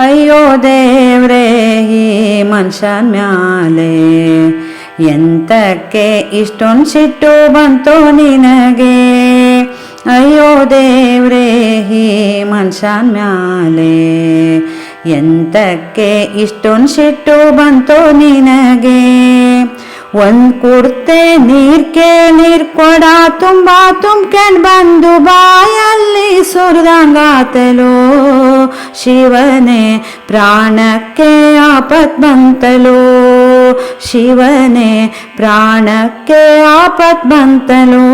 ಅಯ್ಯೋ ದೇವ್ರೇ, ಈ ಮನುಷ್ಯನ ಮ್ಯಾಲೆ ಎಂತಕ್ಕೆ ಇಷ್ಟೊಂದು ಸಿಟ್ಟು ಬಂತು ನಿನಗೆ? ಅಯ್ಯೋ ದೇವ್ರೇ, ಈ ಮನುಷ್ಯನ ಮ್ಯಾಲೆ ಎಂತಕ್ಕೆ ಇಷ್ಟೊಂದು ಸಿಟ್ಟು ಬಂತು ನಿನಗೆ? ಒಂದ್ ಕುಡ್ತೆ ನೀರ್ ನೀರ್ ಕೊಡ, ತುಂಬಾ ತುಂಬ್ಕೊಂಡ್ ಬಂದು ಬಾಯಲ್ಲಿ ಸುರಿದಂಗಾತಲೋ ಶಿವನೇ, ಪ್ರಾಣಕ್ಕೆ ಆಪತ್ ಬಂತಲೋ. ಶಿವನೇ, ಪ್ರಾಣಕ್ಕೆ ಆಪತ್ ಬಂತಲೋ.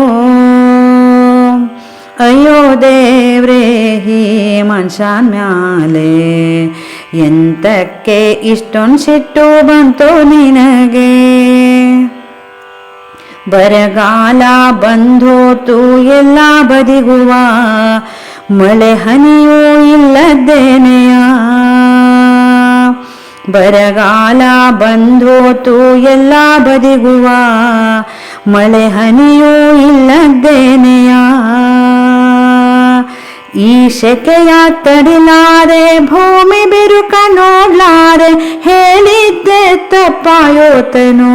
ಅಯ್ಯೋ ದೇವ್ರೇ, ಹೀ ಮನುಷ್ಯನ ಮ್ಯಾಲೆ. ಎಂತಕ್ಕೆ ಇಷ್ಟೊಂದು ಸಿಟ್ಟು ಬಂತು ನಿನಗೆ? ಬರಗಾಲ ಬಂದೋತು ಎಲ್ಲ ಬದಿಗುವ, ಮಳೆ ಹನಿಯೂ ಇಲ್ಲದ್ದೇನೆಯ? ಬರಗಾಲ ಬಂದೋತು ಎಲ್ಲ ಬದಿಗುವ, ಮಳೆ ಹನಿಯೂ ಇಲ್ಲದ್ದೇನೆಯ? ಈ ಶೆಕೆಯ ತಡಿಲಾರೆ, ಭೂಮಿ ಬಿರುಕ ನೋಡ್ಲಾರೆ, ಹೇಳಿದ್ದೆ ತಪ್ಪಾಯೋತನು,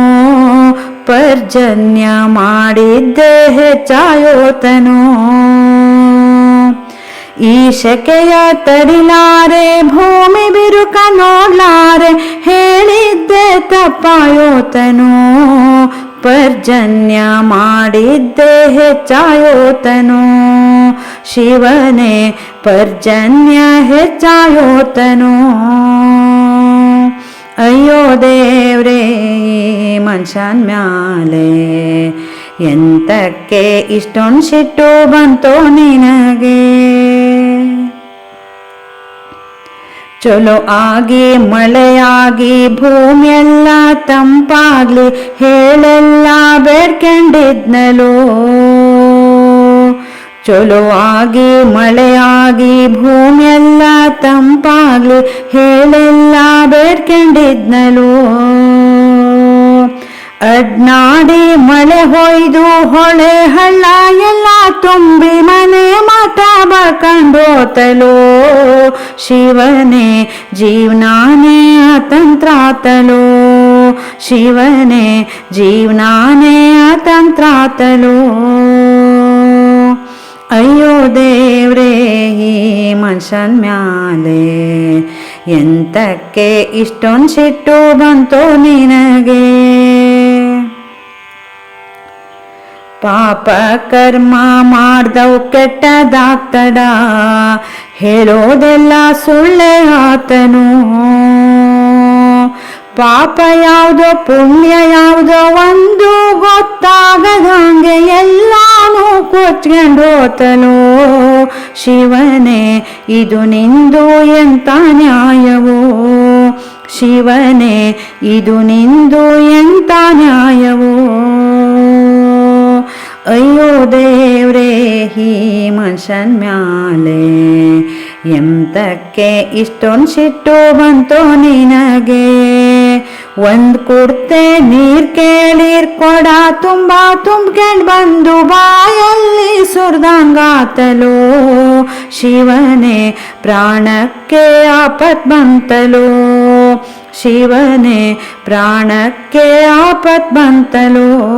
ಪರ್ಜನ್ಯ ಮಾಡಿದ್ದೆ ಹೆಚ್ಚಾಯೋತನು. ಈ ಶೆಕೆಯ ತಡಿಲಾರೆ, ಭೂಮಿ ಬಿರುಕ ನೋಡ್ಲಾರೆ, ಹೇಳಿದ್ದೆ ತಪ್ಪಾಯೋತನೋ ಪರ್ಜನ್ಯ ಮಾಡಿದ್ದೆ ಹೆಚ್ಚಾಯೋತನು. ಶಿವನೇ, ಪರ್ಜನ್ಯ ಹೆಚ್ಚಾಯೋತನು. ಅಯ್ಯೋ ದೇವ್ರೇ ಮನುಷ್ಯನ್ ಮ್ಯಾಲೆ ಎಂತಕ್ಕೆ ಇಷ್ಟೊಂದು ಸಿಟ್ಟು ಬಂತೋ ನಿನಗೆ? ಚಲೋ ಆಗಿ ಮಳೆಯಾಗಿ ಭೂಮಿಯೆಲ್ಲ ತಂಪಾಗ್ಲಿ, ಹೇಳೆಲ್ಲ ಬೇಡ್ಕೊಂಡಿದ್ನಲೋ. ಚಲೋ ಆಗಿ ಮಳೆಯಾಗಿ ಭೂಮಿಯೆಲ್ಲ ತಂಪಾಗ್ಲಿ, ಹೇಳೆಲ್ಲ ಬೇಡ್ಕೊಂಡಿದ್ನಲೋ. ಅಡ್ನಾಡಿ ಮಳೆ ಹೊಯ್ದು ಹೊಳೆ ಹಳ್ಳ ಎಲ್ಲ ತುಂಬಿ ಮನೆ ಮಠ ಬಕಂಡೋತಲೋ ಶಿವನೇ, ಜೀವನಾನೇ ಅತಂತ್ರಾತಲೋ. ಶಿವನೇ, ಜೀವನಾನೇ ಅತಂತ್ರಾತಲೋ. ಅಯ್ಯೋ ದೇವ್ರೇ, ಈ ಮನುಷ್ಯನ ಮ್ಯಾಲೆ ಎಂತಕ್ಕೆ ಇಷ್ಟೊಂದು ಸಿಟ್ಟು ಬಂತು ನಿನಗೆ? ಪಾಪ ಕರ್ಮ ಮಾಡ್ದವು ಕೆಟ್ಟದಾಗ್ತಡ? ಹೇಳೋದೆಲ್ಲ ಸುಳ್ಳೆ ಆತನು. ಪಾಪ ಯಾವುದೋ ಪುಣ್ಯ, ಯಾವುದೋ ಒಂದು ಗೊತ್ತಾಗದಂಗೆ ಎಲ್ಲಾನು ಕೊಚ್ಕೊಂಡು ಹೋತನು. ಶಿವನೇ, ಇದು ನಿಂದು ಎಂತ ನ್ಯಾಯವೋ? ಶಿವನೇ, ಇದು ನಿಂದು ಎಂತ ನ್ಯಾಯವೋ? ಈ ಮನುಷ್ಯನ ಮ್ಯಾಲೆ. ಎಂತಕ್ಕೆ ಇಷ್ಟೊಂದು ಸಿಟ್ಟು ಬಂತು ನಿನಗೆ? ಒಂದು ಕುಡ್ತೆ ನೀರ್ ಕೇಳಿರ್ ಕೊಡ, ತುಂಬಾ ತುಂಬ್ಕೊಂಡ್ ಬಂದು ಬಾಯಲ್ಲಿ ಸುರ್ದಂಗಾತಲೋ. ಶಿವನೇ, ಪ್ರಾಣಕ್ಕೆ ಆಪತ್ ಬಂತಲೋ. ಶಿವನೇ, ಪ್ರಾಣಕ್ಕೆ ಆಪತ್ ಬಂತಲೋ.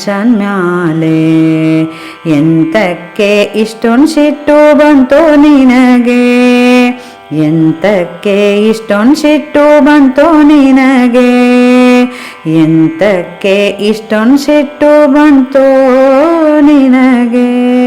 ಮನುಷ್ಯನ ಮ್ಯಾಲೆ. ಎಂತಕ್ಕೆ ಇಷ್ಟೊಂದು ಸಿಟ್ಟು ಬಂತು ನಿನಗೆ? ಎಂತಕ್ಕೆ ಇಷ್ಟೊಂದು ಸಿಟ್ಟು ಬಂತು ನಿನಗೆ? ಎಂತಕ್ಕೆ ಇಷ್ಟೊಂದು ಸಿಟ್ಟು ಬಂತು ನಿನಗೆ?